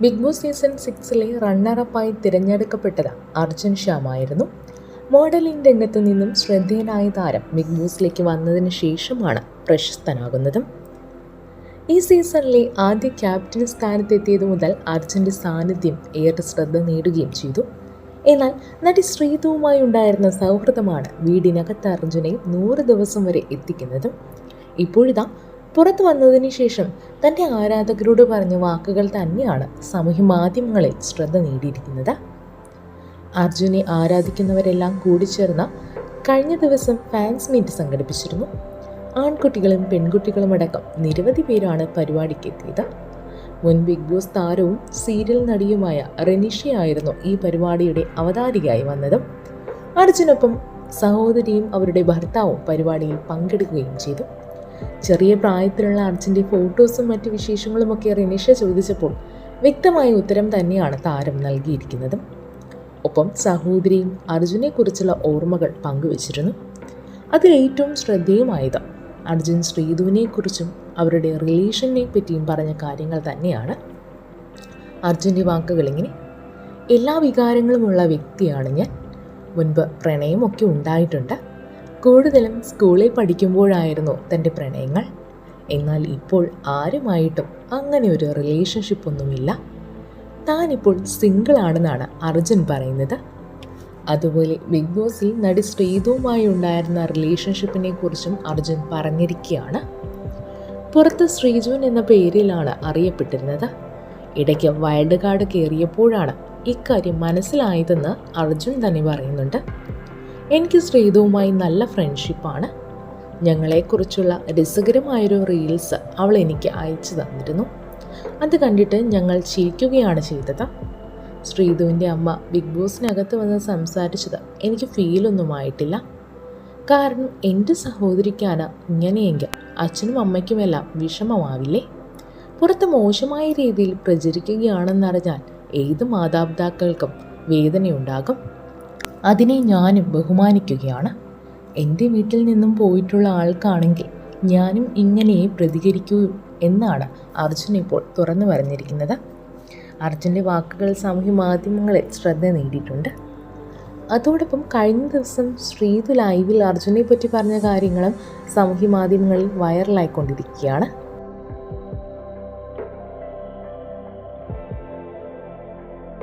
Big boss season സിക്സിലെ റണ്ണറപ്പായി തിരഞ്ഞെടുക്കപ്പെട്ടത് അർജുൻ ശ്യാമായിരുന്നു. മോഡലിംഗ് രംഗത്തു നിന്നും ശ്രദ്ധേയനായ താരം ബിഗ് ബോസിലേക്ക് വന്നതിന് ശേഷമാണ് പ്രശസ്തനാകുന്നതും. ഈ സീസണിലെ ആദ്യ ക്യാപ്റ്റൻ സ്ഥാനത്തെത്തിയതു മുതൽ അർജുന്റെ സാന്നിധ്യം ഏറെ ശ്രദ്ധ നേടുകയും ചെയ്തു. എന്നാൽ നടി ശ്രീതുവുമായി ഉണ്ടായിരുന്ന സൗഹൃദമാണ് വീടിനകത്ത് അർജുനെ നൂറ് ദിവസം വരെ എത്തിക്കുന്നതും. ഇപ്പോഴിതാ പുറത്തു വന്നതിന് ശേഷം തന്റെ ആരാധകരോട് പറഞ്ഞ വാക്കുകൾ തന്നെയാണ് സാമൂഹ്യ മാധ്യമങ്ങളിൽ ശ്രദ്ധ നേടിയിരിക്കുന്നത്. അർജുനെ ആരാധിക്കുന്നവരെല്ലാം കൂടിച്ചേർന്ന കഴിഞ്ഞ ദിവസം ഫാൻസ് മീറ്റ് സംഘടിപ്പിച്ചിരുന്നു. ആൺകുട്ടികളും പെൺകുട്ടികളും അടക്കം നിരവധി പേരാണ് പരിപാടിക്ക് എത്തിയത്. മുൻ ബിഗ് ബോസ് താരവും സീരിയൽ നടിയുമായ റെനിഷയായിരുന്നു ഈ പരിപാടിയുടെ അവതാരികയായി വന്നതും. അർജുനൊപ്പം സഹോദരിയും അവരുടെ ഭർത്താവും പരിപാടിയിൽ പങ്കെടുക്കുകയും ചെയ്തു. ചെറിയ പ്രായത്തിലുള്ള അർജുന്റെ ഫോട്ടോസും മറ്റു വിശേഷങ്ങളുമൊക്കെ റിനിഷ ചോദിച്ചപ്പോൾ വ്യക്തമായ ഉത്തരം തന്നെയാണ് താരം നൽകിയിരിക്കുന്നത്. ഒപ്പം സഹോദരിയും അർജുനെക്കുറിച്ചുള്ള ഓർമ്മകൾ പങ്കുവച്ചിരുന്നു. അതിലേറ്റവും ശ്രദ്ധേയമായത് അർജുൻ ശ്രീധുവിനെക്കുറിച്ചും അവരുടെ റിലേഷനെ പറ്റിയും പറഞ്ഞ കാര്യങ്ങൾ തന്നെയാണ്. അർജുന്റെ വാക്കുകൾ ഇങ്ങനെ എല്ലാ വികാരങ്ങളുമുള്ള വ്യക്തിയാണ് ഞാൻ. മുൻപ് പ്രണയമൊക്കെ ഉണ്ടായിട്ടുണ്ട്. കൂടുതലും സ്കൂളിൽ പഠിക്കുമ്പോഴായിരുന്നു തന്റെ പ്രണയങ്ങൾ. എന്നാൽ ഇപ്പോൾ ആരുമായിട്ടും അങ്ങനെ ഒരു റിലേഷൻഷിപ്പ് ഒന്നുമില്ല. താനിപ്പോൾ സിംഗിളാണെന്നാണ് അർജുൻ പറയുന്നത്. അതുപോലെ ബിഗ് ബോസിൽ നടി ശ്രീതുവുമായി ഉണ്ടായിരുന്ന റിലേഷൻഷിപ്പിനെ കുറിച്ചും അർജുൻ പറഞ്ഞിരിക്കുകയാണ്. പുറത്ത് ശ്രീജുൻ എന്ന പേരിലാണ് അറിയപ്പെട്ടിരുന്നത്. ഇടയ്ക്ക് വൈൽഡ് കാർഡ് കയറിയപ്പോഴാണ് ഇക്കാര്യം മനസ്സിലായതെന്ന് അർജുൻ തന്നെ പറയുന്നുണ്ട്. എനിക്ക് ശ്രീതുവുമായി നല്ല ഫ്രണ്ട്ഷിപ്പാണ് ഞങ്ങളെക്കുറിച്ചുള്ള രസകരമായൊരു റീൽസ് അവൾ എനിക്ക് അയച്ചു തന്നിരുന്നു. അത് കണ്ടിട്ട് ഞങ്ങൾ ചിരിക്കുകയാണ് ചെയ്തത്. ശ്രീധുവിന്റെ അമ്മ ബിഗ് ബോസിനകത്ത് വന്ന് സംസാരിച്ചത് എനിക്ക് ഫീലൊന്നും ആയിട്ടില്ല. കാരണം എന്റെ സഹോദരിക്കാണ് ഇങ്ങനെയെങ്കിൽ അച്ഛനും അമ്മയ്ക്കുമെല്ലാം വിഷമമാവില്ലേ? പുറത്ത് മോശമായ രീതിയിൽ പ്രചരിക്കുകയാണെന്നറിഞ്ഞാൽ ഏത് മാതാപിതാക്കൾക്കും വേദനയുണ്ടാകും. അതിനെ ഞാനും ബഹുമാനിക്കുകയാണ്. എന്റെ വീട്ടിൽ നിന്നും പോയിട്ടുള്ള ആൾക്കാണെങ്കിൽ ഞാനും ഇങ്ങനെ പ്രതികരിക്കൂ എന്നാണ് അർജുൻ ഇപ്പോൾ തുറന്നു പറഞ്ഞിരിക്കുന്നത്. അർജുന്റെ വാക്കുകൾ സാമൂഹ്യ മാധ്യമങ്ങളിൽ ശ്രദ്ധ നേടിയിട്ടുണ്ട്. അതോടൊപ്പം കഴിഞ്ഞ ദിവസം ശ്രീതു ലൈവിൽ അർജുനെ പറ്റി പറഞ്ഞ കാര്യങ്ങളും സാമൂഹ്യ മാധ്യമങ്ങളിൽ വൈറലായിക്കൊണ്ടിരിക്കുകയാണ്